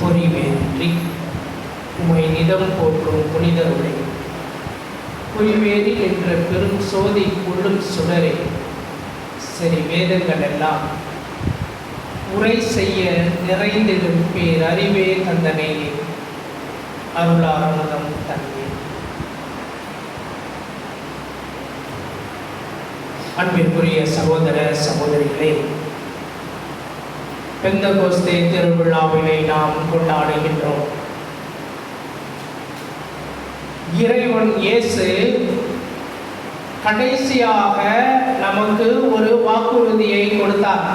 பொறிவேற்றி உமை நிதம் போற்றும் புனிதருளை. பொய்வேரி என்ற பெரும் சோதி கொள்ளும் சுடரே சரி வேதங்கள் எல்லாம் உரை செய்ய நிறைந்திடும் பேர் அறிவே தந்தனையே அருளாரமுதம் தந்தே. அன்பிற்குரிய சகோதர சகோதரிகளே பெந்தகோஸ்தே திருவிழாவினை நாம் கொண்டாடுகின்றோம். இறைவன் இயேசு கடைசியாக நமக்கு ஒரு வாக்குறுதியை கொடுத்தார்.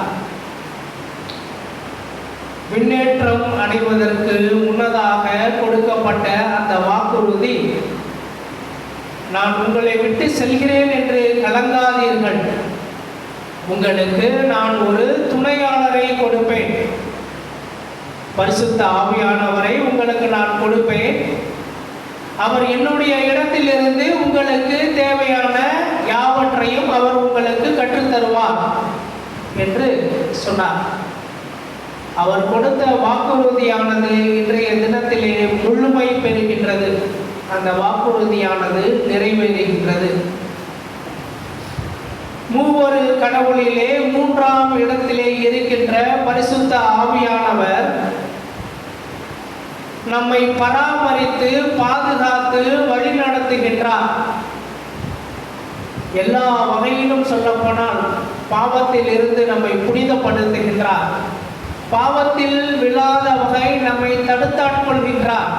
விண்ணேற்றம் அடைவதற்கு முன்னதாக கொடுக்கப்பட்ட அந்த வாக்குறுதி நான் உங்களை விட்டு செல்கிறேன் என்று கலங்காதீர்கள். உங்களுக்கு நான் ஒரு துணையாளரை கொடுப்பேன். பரிசுத்த ஆவியானவரை உங்களுக்கு நான் கொடுப்பேன். அவர் என்னுடைய இடத்திலிருந்து உங்களுக்கு தேவையான யாவற்றையும் அவர் உங்களுக்கு கற்றுத்தருவார் என்று சொன்னார். அவர் கொடுத்த வாக்குறுதியானது இன்றைய தினத்திலே முழுமை பெறுகின்றது. அந்த வாக்குறுதியானது நிறைவேறுகின்றது. மூவொரு கடவுளிலே மூன்றாம் இடத்திலே இருக்கின்ற பரிசுத்த ஆவியானவர் நம்மை பராமரித்து பாதுகாத்து வழிநடத்துகின்றார் எல்லா வகையிலும் சொல்லப்போனால் பாவத்தில் இருந்து நம்மை புனிதப்படுத்துகின்றார். பாவத்தில் விழாத வகை நம்மை தடுத்தாட்கொள்கின்றார்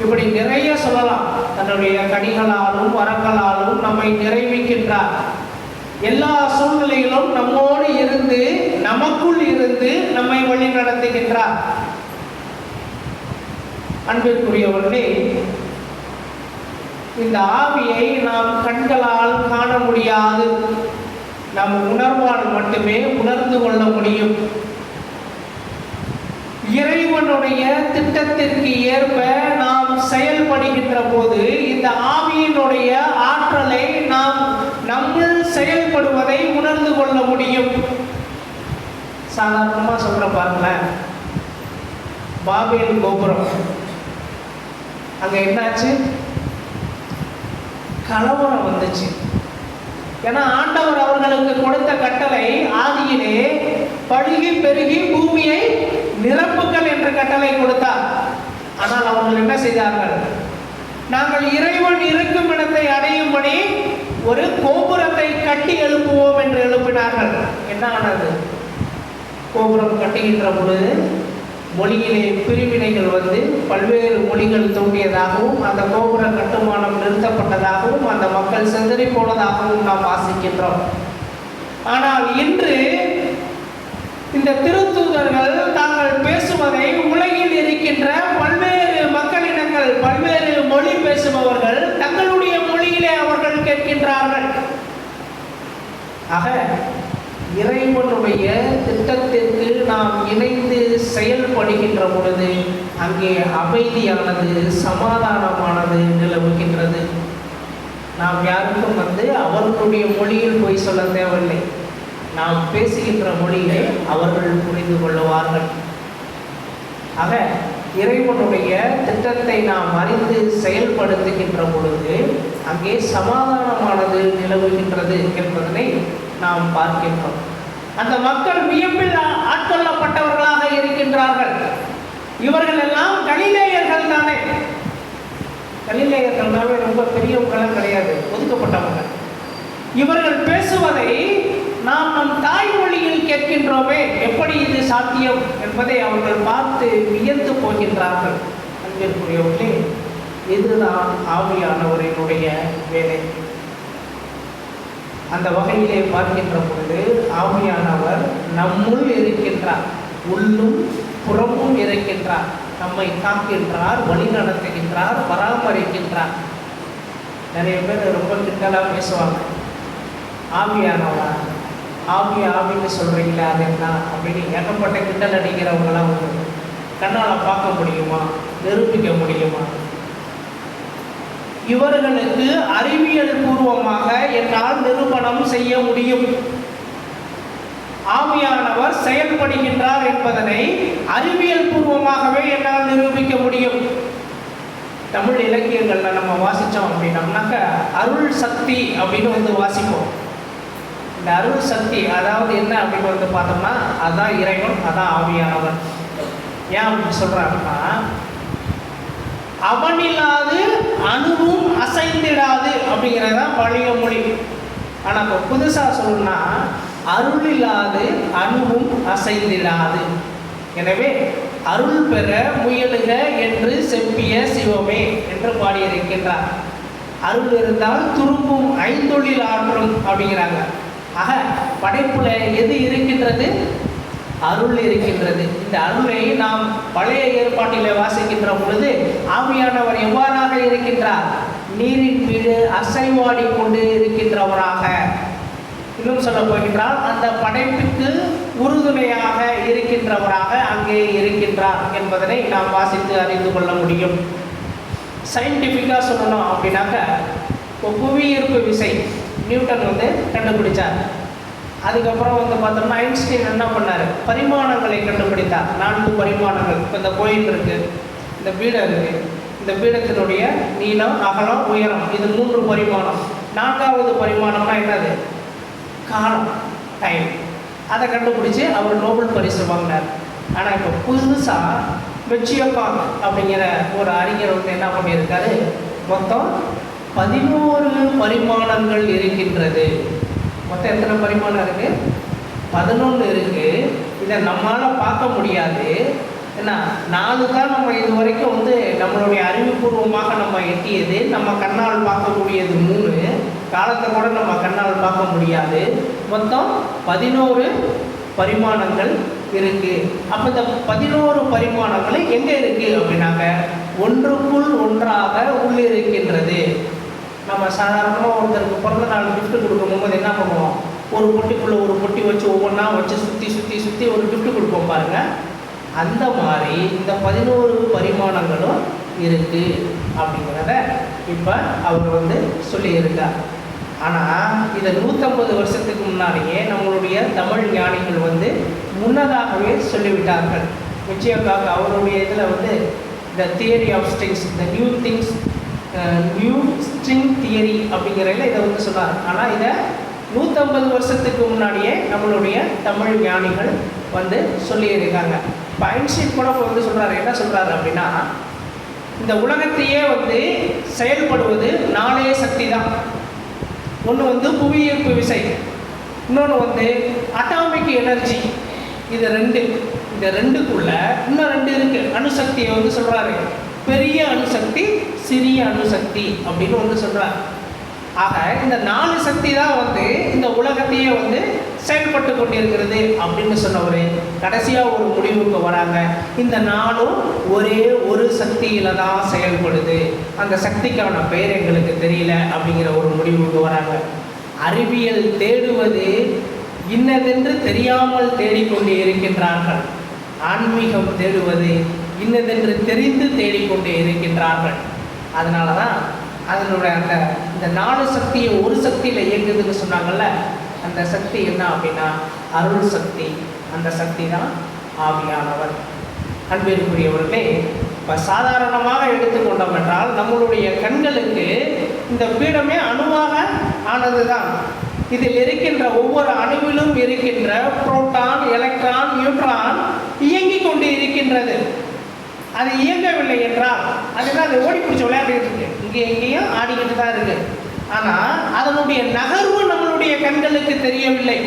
இப்படி நிறைய சொல்லலாம். தன்னுடைய கனிகளாலும் வரங்களாலும் நம்மை நிறைவிக்கின்றார். எல்லா சூழ்நிலையிலும் நம்மோடு இருந்து நமக்குள் இருந்து நம்மை வழி நடத்துகின்றார். அன்பிற்குரியவர்களே இந்த ஆவியை நாம் கண்களால் காண முடியாது. நம் உணர்வால் மட்டுமே உணர்ந்து கொள்ள முடியும். இறைவனுடைய திட்டத்திற்கு ஏற்ப நாம் செயல்படுகின்ற போது இந்த ஆவியினுடைய ஆற்றலை நாம் நம்முள் செயல்படுவதை உணர்ந்து கொள்ள முடியும். சாதாரணமாக சொல்ற பாருங்களேன். பாபேல் கோபுரம். அங்க என்னாச்சு? கலவரம் வந்துச்சு. ஏன்னா ஆண்டவர் அவர்களுக்கு கொடுத்த கட்டளை ஆதியிலே பழுகி பெருகி பூமியை நிரப்புகள் என்று கட்டளை கொடுத்தார். ஆனால் அவர்கள் என்ன செய்தார்கள்? நாங்கள் இறைவன் இருக்கும் இடத்தை அடையும்படி ஒரு கோபுரத்தை கட்டி எழுப்புவோம் என்று எழுப்பினார்கள். என்ன ஆனது? கோபுரம் கட்டுகின்ற பொழுது மொழியிலே பிரிவினைகள் வந்து பல்வேறு மொழிகள் தோன்றியதாகவும் அந்த கோபுர கட்டுமானம் நிறுத்தப்பட்டதாகவும் அந்த மக்கள் சிதறி போனதாகவும் நாம் வாசிக்கின்றோம். ஆனால் இன்று இந்த திருத்தூதர்கள் இருக்கின்ற பல்வேறு மக்களினங்கள் பல்வேறு மொழி பேசுபவர்கள் தங்களுடைய மொழியிலே அவர்கள் கேட்கின்றார்கள். ஆக இறைவனுடைய திட்டத்திற்கு நாம் இணைந்து செயல்படுகின்ற பொழுது அங்கே அமைதியானது சமாதானமானது நிலவுகின்றது. நாம் யாருக்கும் வந்து அவர்களுடைய மொழியில் போய் சொல்ல தேவையில்லை. நாம் பேசுகின்ற மொழியை அவர்கள் புரிந்து கொள்ளுவார்கள். ஆக இறைவனுடைய திட்டத்தை நாம் அறிந்து செயல்படுத்துகின்ற பொழுது அங்கே சமாதானமானது நிலவுகின்றது என்பதனை நாம் பார்க்கின்றோம். அந்த மக்கள் வியப்பில் ஆட்கொள்ளப்பட்டவர்களாக இருக்கின்றார்கள். இவர்கள் எல்லாம் கலிலேயர்கள் தானே கலிலேயர்கள்னாவே ரொம்ப பெரியவர்களும் கிடையாது. ஒதுக்கப்பட்டவர்கள் இவர்கள் பேசுவதை நாம் நம் தாய்மொழியில் கேட்கின்றோமே எப்படி இது சாத்தியம் என்பதை அவர்கள் பார்த்து வியந்து போகின்றார்கள். அன்பிற்குரியவர்களே இதுதான் ஆவியானவரினுடைய வேலை. அந்த வகையிலே பார்க்கின்ற பொழுது ஆவியானவர் நம்முள் இருக்கின்றார் உள்ளும் புறமும் இருக்கின்றார் நம்மை காக்கின்றார் வழி நடத்துகின்றார் பராமரிக்கின்றார். நிறைய பேர் ரொம்ப கிண்டலாக பேசுவாங்க. ஆவியானவரா? ஆவி ஆவின்னு சொல்கிறீங்களா அது என்ன அப்படின்னு ஏகப்பட்ட கிண்டல் அடிக்கிறவங்களாம் உண்டு கண்ணால் பார்க்க முடியுமா? நிரூபிக்க முடியுமா? இவர்களுக்கு அறிவியல் பூர்வமாக என்னால் நிரூபணம் செய்ய முடியும். ஆவியானவர் செயல்படுகின்றார் என்பதனை அறிவியல் பூர்வமாகவே என்னால் நிரூபிக்க முடியும். தமிழ் இலக்கியங்களில் நம்ம வாசித்தோம் அப்படின்னம்னாக்க அருள் சக்தி அப்படின்னு வந்து வாசிப்போம். இந்த அருள் சக்தி அதாவது என்ன அப்படின்னு வந்து பார்த்தோம்னா அதான் இறைவன் அதான் ஆவியானவன் ஏன் அப்படின்னு சொல்றாங்கன்னா அவனில்லாது அணுவும் அசைந்திடாது அப்படிங்கிறது தான் பழைய மொழி. ஆனால் இப்போ புதுசாக சொல்லணும்னா அருள் இல்லாது அணுவும் அசைந்திடாது. எனவே அருள் பெற முயலுக என்று செப்பிய சிவமே என்று பாடியிருக்கின்றார். அருள் இருந்தால் துரும்பும் ஐந்தொழில் ஆற்றும் அப்படிங்கிறாங்க. ஆக படைப்புல எது இருக்கின்றது? அருள் இருக்கின்றது. இந்த அருளை நாம் பழைய ஏற்பாட்டில் வாசிக்கின்ற பொழுது ஆவியானவர் எவ்வாறாக இருக்கின்றார்? நீரின் மீது அசைவாடி கொண்டு இருக்கின்றவராக. இன்னும் சொல்ல போகின்றால் அந்த படைப்புக்கு உறுதுணையாக இருக்கின்றவராக அங்கே இருக்கின்றார் என்பதனை நாம் வாசித்து அறிந்து கொள்ள முடியும். சயின்டிஃபிக்காக சொல்லணும் அப்படின்னாக்க இப்போ புவியீர்ப்பு விசை. நியூட்டன் வந்து கண்டுபிடிச்சார். அதுக்கப்புறம் வந்து பார்த்தோம்னா ஐன்ஸ்டீன் என்ன பண்ணார்? பரிமாணங்களை கண்டுபிடித்தார். நான்கு பரிமாணங்கள். இப்போ இந்த கோயில் இருக்குது இந்த பீடம் இருக்குது இந்த பீடத்தினுடைய நீளம் அகலம் உயரம் இது மூன்று பரிமாணம். நான்காவது பரிமாணம்னா என்னது? காலம் டைம் அதை கண்டுபிடிச்சி அவர் நோபல் பரிசு வாங்கினார். ஆனால் இப்போ புதுசாக மெச்சியோகான் அப்படிங்கிற ஒரு அறிஞர் வந்து என்ன பண்ணியிருக்காரு? மொத்தம் பதினோரு பரிமாணங்கள் இருக்கின்றது. மொத்தம் எத்தனை பரிமாணம் இருக்கு? பதினொன்று இருக்கு. இதை நம்மளால் பார்க்க முடியாது. ஏன்னா நாலு தான் நம்ம இது வரைக்கும் வந்து நம்மளுடைய அறிவுபூர்வமாக நம்ம எட்டியது. நம்ம கண்ணால் பார்க்கக்கூடியது மூணு. காலத்தை கூட நம்ம கண்ணால் பார்க்க முடியாது. மொத்தம் பதினோரு பரிமாணங்கள் இருக்கு. அப்போ இந்த பதினோரு பரிமாணங்கள் எங்கே இருக்கு அப்படின்னாக்க ஒன்றுக்குள் ஒன்றாக உள்ளிருக்கின்றது. நம்ம சாதாரணமாக ஒருத்தருக்கு பிறந்த நாள் கிஃப்ட் கொடுக்கும்போது என்ன பண்ணுவோம்? ஒரு பொட்டிக்குள்ளே ஒரு பொட்டி வச்சு ஒவ்வொன்றா வச்சு சுற்றி சுற்றி சுற்றி ஒரு கிஃப்ட் கொடுப்போம் பாருங்க. அந்த மாதிரி இந்த பதினோரு பரிமாணங்களும் இருக்கு அப்படிங்கிறத இப்போ அவர் வந்து சொல்லியிருக்கார். ஆனால் இதை நூற்றம்பது வருஷத்துக்கு முன்னாடியே நம்மளுடைய தமிழ் ஞானிகள் வந்து முன்னதாகவே சொல்லிவிட்டார்கள். நிச்சயக்காக அவருடைய இதில் வந்து the theory of strings the new things new string theory அப்படிங்கிறதுல இதை வந்து சொன்னார். ஆனால் இதை நூற்றம்பது வருஷத்துக்கு முன்னாடியே நம்மளுடைய தமிழ் ஞானிகள் வந்து சொல்லியிருக்காங்க. இப்போ ஐன்ஸ்டீன் கூட வந்து சொல்கிறாரு என்ன சொல்கிறாரு அப்படின்னா இந்த உலகத்தையே வந்து செயல்படுவது நாளே சக்தி தான் ஒன்று வந்து புவியீர்ப்பு விசை இன்னொன்று வந்து அட்டாமிக் எனர்ஜி இது ரெண்டு இந்த ரெண்டுக்குள்ள இன்னும் ரெண்டு இருக்குது அணுசக்தியை வந்து சொல்கிறாரு பெரிய அணுசக்தி சிறிய அணுசக்தி அப்படின்னு வந்து சொல்கிறார் ஆக இந்த நாலு சக்தி தான் வந்து இந்த உலகத்தையே வந்து செயல்பட்டு கொண்டிருக்கிறது அப்படின்னு சொன்னவர். கடைசியாக ஒரு முடிவுக்கு வராங்க. இந்த நாளும் ஒரே ஒரு சக்தியில் தான் செயல்படுது. அந்த சக்திக்கான பெயர் எங்களுக்கு தெரியல அப்படிங்கிற ஒரு முடிவுக்கு வராங்க. அறிவியல் தேடுவது இன்னதென்று தெரியாமல் தேடிக்கொண்டு இருக்கின்றார்கள். ஆன்மீகம் தேடுவது இன்னதென்று தெரிந்து தேடிக்கொண்டே இருக்கின்றார்கள். அதனால தான் அதனுடைய அந்த இந்த நாலு சக்தியை ஒரு சக்தியில் இயங்குதுன்னு சொன்னாங்கல்ல அந்த சக்தி என்ன அப்படின்னா அருள் சக்தி. அந்த சக்தி தான் ஆவியானவர். அன்பிற்குரியவர்களே இப்போ சாதாரணமாக எடுத்துக்கொண்டோம் என்றால் நம்மளுடைய கண்களுக்கு இந்த பீடமே அணுவாக ஆனது தான் இதில் இருக்கின்ற ஒவ்வொரு அணுவிலும் இருக்கின்ற புரோட்டான் எலக்ட்ரான் நியூட்ரான் இயங்கிக் கொண்டு இருக்கின்றது அது இயங்கவில்லை என்றால் அதுதான் அது ஓடி பிடிச்ச விளையாடிட்டு இருக்கு. இங்கே எங்கேயும் ஆடிக்கிட்டு தான் இருக்கு. ஆனால் அதனுடைய நகர்வு நம்மளுடைய கண்களுக்கு தெரியவில்லை.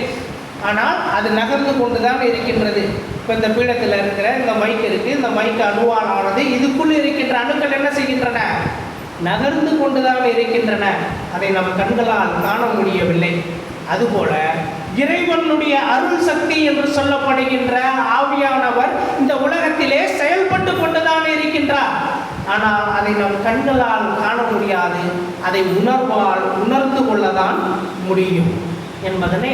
ஆனால் அது நகர்ந்து கொண்டு தான் இருக்கின்றது. இப்போ இந்த பீடத்தில் இருக்கிற இந்த மைக் இருக்கு. இந்த மைக் அணுவானது இதுக்குள் இருக்கின்ற அணுக்கள் என்ன செய்கின்றன? நகர்ந்து கொண்டு தான் இருக்கின்றன. அதை நம் கண்களால் காண முடியவில்லை. அதுபோல இறைவனுடைய அருள் சக்தி என்று சொல்லப்படுகின்ற ஆவியானவர் இந்த உலகத்திலே செயல்பட்டு கொண்டுதான் இருக்கின்றார். ஆனால் அதை நம் கண்களால் காண முடியாது. அதை உணர்வால் உணர்ந்து கொள்ளதான் முடியும் என்பதனை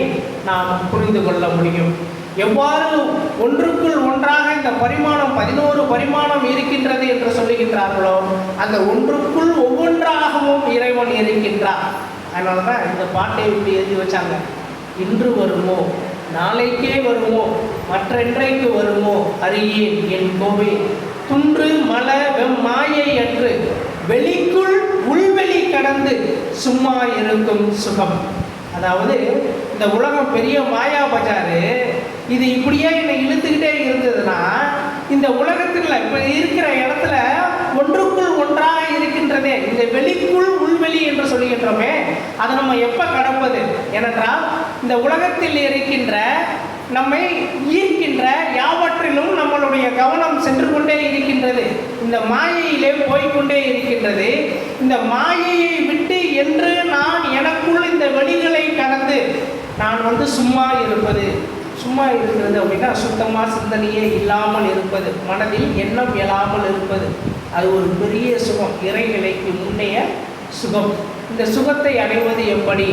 நாம் புரிந்து கொள்ள முடியும். எவ்வாறு ஒன்றுக்குள் ஒன்றாக இந்த பரிமாணம் பதினோரு பரிமாணம் இருக்கின்றது என்று சொல்லுகின்றார்களோ அந்த ஒன்றுக்குள் ஒவ்வொன்றாகவும் இறைவன் இருக்கின்றார். அதனால தான் இந்த பாட்டை இப்படி எழுதி வச்சாங்க. இன்று வருமோ? நாளைக்கே வருமோ? மற்றென்றைக்கு வருமோ? அறியேன் என் கோவே துன்று மல வெம் மாயை அன்று வெளிக்குள் உள்வெளி கடந்து சும்மா இருக்கும் சுகம். அதாவது இந்த உலகம் பெரிய மாயா பஜாரு இது இப்படியே என்னை இழுத்துக்கிட்டே இருந்ததுன்னா இந்த உலகத்தில் இப்போ இருக்கிற இடத்துல ஒன்றுக்குள் ஒன்றாக இருக்கின்றதே இந்த வெளிக்குள் உள்வெளி என்று சொல்லுகின்றோமே அதை நம்ம எப்போ கடப்பது? ஏனென்றால் இந்த உலகத்தில் இருக்கின்ற நம்மை ஈர்க்கின்ற யாவற்றிலும் நம்மளுடைய கவனம் சென்று கொண்டே இருக்கின்றது. இந்த மாயையிலே போய்க்கொண்டே இருக்கின்றது. இந்த மாயையை விட்டு என்று நான் எனக்குள் இந்த வெளிகளை கடந்து நான் வந்து சும்மா இருப்பது. சும்மா இருக்கிறது அப்படின்னா சுத்தமாக சிந்தனையே இல்லாமல் இருப்பது. மனதில் எண்ணம் இயலாமல் இருப்பது. அது ஒரு பெரிய சுகம் இறைநிலைக்கு முன்னைய சுகம். இந்த சுகத்தை அடைவது எப்படி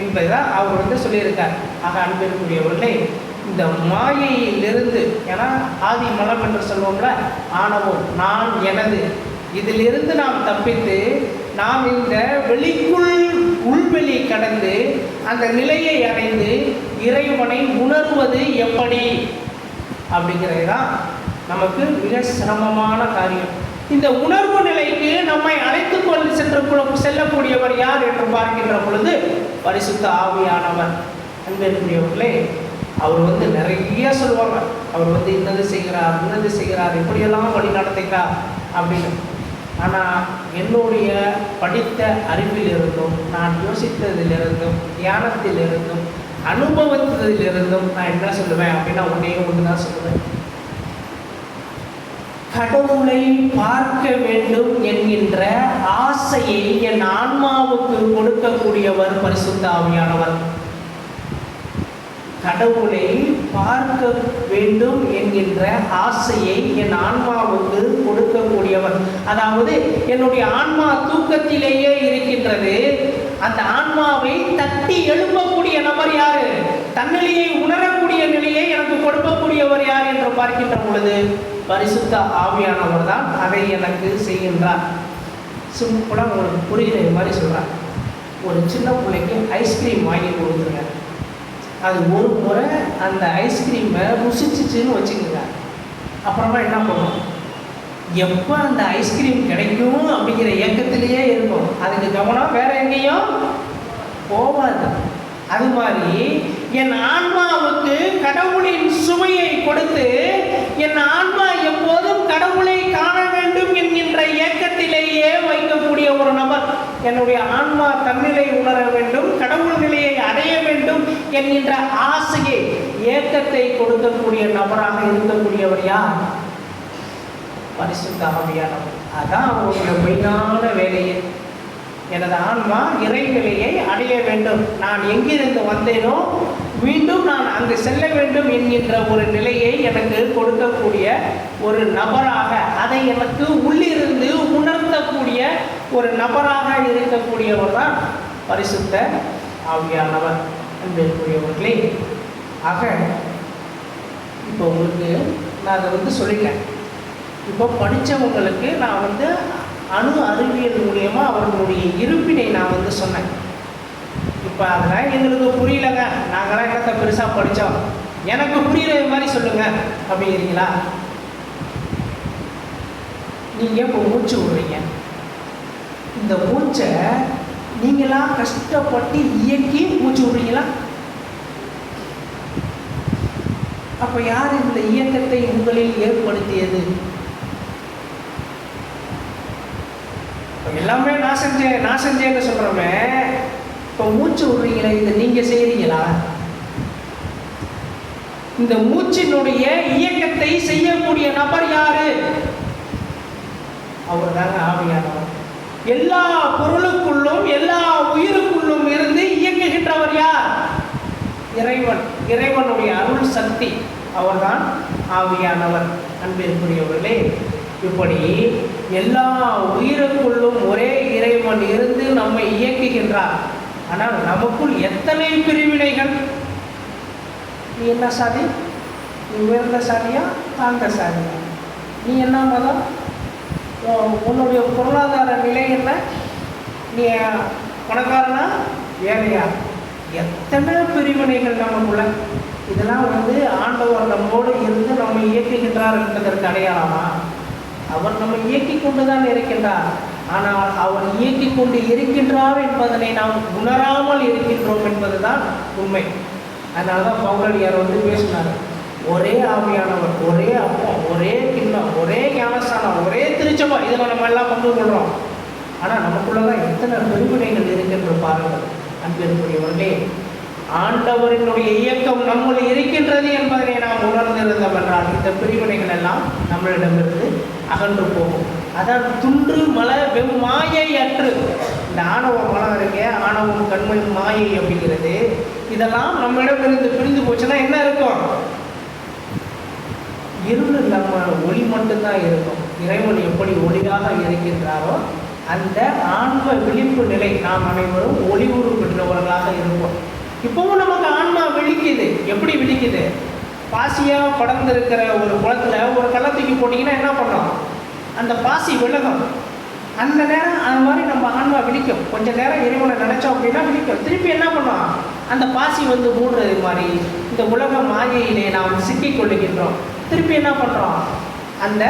என்பதை அவர் வந்து சொல்லியிருக்கார். ஆக அன்பிற்குரியவர்களே இந்த மாயையிலிருந்து ஏன்னா ஆதி மலம் என்று சொல்வோம்ல ஆணவம் நான் எனது இதிலிருந்து நாம் தப்பித்து நாம் இந்த வெளிக்குள் உள்வெளி கடந்து அந்த நிலையை அடைந்து இறைவனை உணர்வது எப்படி? அப்படிங்கிறது தான் நமக்கு மிக சிரமமான காரியம். இந்த உணர்வு நிலைக்கு நம்மை அழைத்து கொண்டு சென்று செல்லக்கூடியவர் யார் என்று பார்க்கின்ற பொழுது பரிசுத்த ஆவியானவர். அன்பிற்குரியவர்களே அவர் வந்து நிறைய சொல்லுவாங்க அவர் வந்து இன்னது செய்கிறார் இன்னது செய்கிறார் இப்படியெல்லாம் வழி நடத்துகிறார் அப்படின்னு. ஆனால் என்னுடைய படித்த அறிவிலிருந்தும் நான் யோசித்ததிலிருந்தும் தியானத்திலிருந்தும் அனுபவத்திலிருந்தும் நான் என்ன சொல்லுவேன் அப்படின்னா ஒன்றே ஒன்று தான் சொல்லுவேன். கடவுளை பார்க்க வேண்டும் என்கின்ற ஆசையை என் ஆன்மாவுக்கு கொடுக்கக்கூடியவர் பரிசுத்தாவியானவர் கடவுளை பார்க்க வேண்டும் என்கின்ற ஆசையை என் ஆன்மாவுக்கு கொடுக்கக்கூடியவர். அதாவது என்னுடைய ஆன்மா தூக்கத்திலேயே இருக்கின்றது. அந்த ஆன்மாவை தட்டி எழுப்பக்கூடிய நபர் யாரு? தன்னிலையை உணரக்கூடிய நிலையை எனக்கு கொடுக்கக்கூடியவர் யார் என்று பார்க்கின்ற பொழுது பரிசுத்த ஆவியானவர் தான் அதை எனக்கு செய்கின்றார். சிம்பிளாக உங்களுக்கு புரிகிற மாதிரி சொல்கிறார் ஒரு சின்ன பிள்ளைக்கு ஐஸ்கிரீம் வாங்கி கொடுத்துருங்க. அது ஒரு முறை அந்த ஐஸ்கிரீமை ருசிச்சிச்சுன்னு வச்சுக்கோங்க. அப்புறமா என்ன பண்ணும்? எப்போ அந்த ஐஸ்கிரீம் கிடைக்கும் அப்படிங்கிற ஏக்கத்திலேயே இருக்கும். அதுக்கு கவனம் வேற எங்கேயும் போகாது. அது மாதிரி என் ஆன்மாவுக்கு கடவுளின் சுவையை கொடுத்து என் ஆன்மா எப்போதும் கடவுளை காண வேண்டும் என்கின்ற ஏக்கத்திலேயே வைக்கக்கூடிய ஒரு நபர் என்னுடைய ஆன்மா தன்னிலை உணர வேண்டும் கடவுள் நிலையை அடைய வேண்டும் என்கின்ற ஆசையை ஏக்கத்தை கொடுக்கக்கூடிய நபராக இருக்கக்கூடியவர் யார்? பரிசுத்த ஆவியானவர். அதான் அவருடைய மெய்யான வேலையை. எனது ஆன்மா இறைநிலையை அடைய வேண்டும். நான் எங்கிருந்து வந்தேனோ மீண்டும் நான் அங்கு செல்ல வேண்டும் என்கின்ற ஒரு நிலையை எனக்கு கொடுக்கக்கூடிய ஒரு நபராக அதை எனக்கு உள்ளிருந்து உணர் உணர்த்தக்கூடிய ஒரு நபராக இருக்கக்கூடியவர் தான் பரிசுத்த ஆவியானவர் அன்பிற்குரியவர்களே ஆக இப்போ உங்களுக்கு நான் அதை வந்து சொல்லிட்டேன். இப்போ படித்தவங்களுக்கு நான் வந்து அணு அறிவியல் மூலியமாக அவர்களுடைய இருப்பினை நான் வந்து சொன்னேன். இப்போ அதெல்லாம் எங்களுக்கு புரியலங்க. நாங்களாம் என்னத்தை பெருசாக படித்தோம் எனக்கு புரியுற மாதிரி சொல்லுங்கள் அப்படிங்கிறீங்களா? நீங்கள் இப்போ மூச்சு விடுறீங்க. இந்த மூச்சை நீங்களாம் கஷ்டப்பட்டு இயக்கி மூச்சு விடுறீங்களா? அப்போ யார் இந்த இயக்கத்தை உங்களில் ஏற்படுத்தியது? எல்லாமே நான் செஞ்சேன் நான் செஞ்சேன்னு சொல்கிறோமே இப்போ மூச்சு விடுறீங்களே இதை நீங்கள் செய்கிறீங்களா இந்த மூச்சினுடைய இயக்கத்தை செய்யக்கூடிய நபர் யாரு? அவர் தாங்க ஆவியானவர் எல்லா பொருளுக்குள்ளும் எல்லா உயிருக்குள்ளும் இருந்து இயங்குகின்றவர் யார்? இறைவன். இறைவனுடைய அருள் சக்தி அவர்தான் ஆவியானவர் அன்பிற்குரியவர்களே இப்படி எல்லா உயிருக்குள்ளும் ஒரே இறைவன் இருந்து நம்மை இயக்குகின்றார். ஆனால் நமக்குள் எத்தனை பிரிவினைகள்? நீ என்ன சாதி? நீ உயர்ந்த சாதியா? தாழ்ந்த சாதியா? நீ என்ன மதம்? உன்னுடைய பொருளாதார நிலை என்ன? நீ பணக்காரனா? ஏழையா? எத்தனை பிரிவினைகள் நமக்குள்ள? இதெல்லாம் வந்து ஆண்டவர் நம்மோடு இருந்து நம்ம இயக்குகின்றார் என்பதற்கு அடையாளமா? அவர் நம்ம இயக்கி கொண்டு தான் இருக்கின்றார். ஆனால் அவர் இயக்கி கொண்டு இருக்கின்றார் என்பதனை நாம் உணராமல் இருக்கின்றோம் என்பதுதான் உண்மை. அதனால தான் பௌரடியார் வந்து பேசினார். ஒரே ஆவியானவர் ஒரே அப்பம் ஒரே கிண்ணம் ஒரே ஞானஸ்தானம் ஒரே திருச்சபா. இதை நம்ம எல்லாம் பங்கு கொள்கிறோம் ஆனால் நமக்குள்ளதான் எத்தனை பெருமிடைகள் இருக்கின்ற பாருங்கள் அன்பிற்குரியவர்களே. ஆண்டவரினுடைய இயக்கம் நம்முள் இருக்கின்றது என்பதனை நாம் உணர்ந்திருந்தோம் என்றால் இந்த பிரிவினைகள் எல்லாம் நம்மளிடமிருந்து அகன்று போகும். அதான் துன்று மல வெம் மாயை அற்று. இந்த ஆணவ மலம் இருக்கே ஆணவம் கண்மை மாயை அப்படிங்கிறது இதெல்லாம் நம்மிடமிருந்து பிரிந்து போச்சுன்னா என்ன இருக்கும்? இருள் இல்லாமல் ஒளி மட்டும்தான் இருக்கும். இறைவன் எப்படி ஒளியாக இருக்கின்றாரோ அந்த ஆன்ம விழிப்பு நிலை நாம் அனைவரும் ஒளிவுறு பெற்றவர்களாக இருப்போம். இப்பவும் நமக்கு ஆன்மா விழிக்குது. எப்படி விழிக்குது? பாசியாக படர்ந்திருக்கிற ஒரு குளத்தில் ஒரு கல்லை தூக்கி போட்டிங்கன்னா என்ன பண்ணோம்? அந்த பாசி விலகும். அந்த நேரம் அந்த மாதிரி நம்ம ஆன்மா விழிக்கும். கொஞ்ச நேரம் இறைவனை நினைச்சோம் அப்படின்னா விழிக்கும். திருப்பி என்ன பண்ணோம் அந்த பாசி வந்து மூடுறது மாதிரி இந்த உலக மாயையிலே நாம் சிக்கிக் கொள்ளுகின்றோம். திருப்பி என்ன பண்ணுறோம் அந்த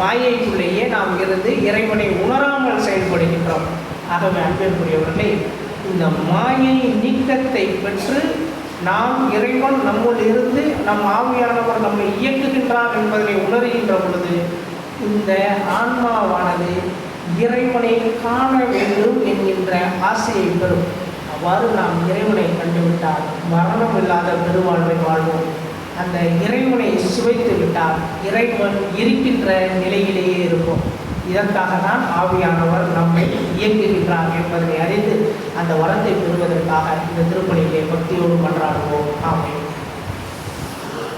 மாயைக்குள்ளேயே நாம் இருந்து இறைவனை உணராமல் செயல்படுகின்றோம். ஆகவே அன்பிற்குரியவர்களே இந்த மாயை நீக்கத்தை பெற்று நாம் இறைவன் நம்முள் இருந்து நம் ஆவியானவர் நம்மை இயக்குகின்றார் என்பதனை உணர்கின்ற பொழுது இந்த ஆன்மாவானது இறைவனை காண வேண்டும் என்கின்ற ஆசையை பெறும். அவ்வாறு நாம் இறைவனை கண்டுவிட்டால் மரணம் இல்லாத பெருவாழ்வை வாழ்வோம். அந்த இறைவனை சுவைத்து விட்டால் இறைவன் இருக்கின்ற நிலையிலேயே இருப்போம். இதற்காக தான் ஆவியானவர் நம்மை இயக்குகின்றார் என்பதனை அறிந்து அந்த வரத்தை பெறுவதற்காக இந்த திருப்பணியிலே பக்தியோடு கொண்டாடுவோம். ஆமை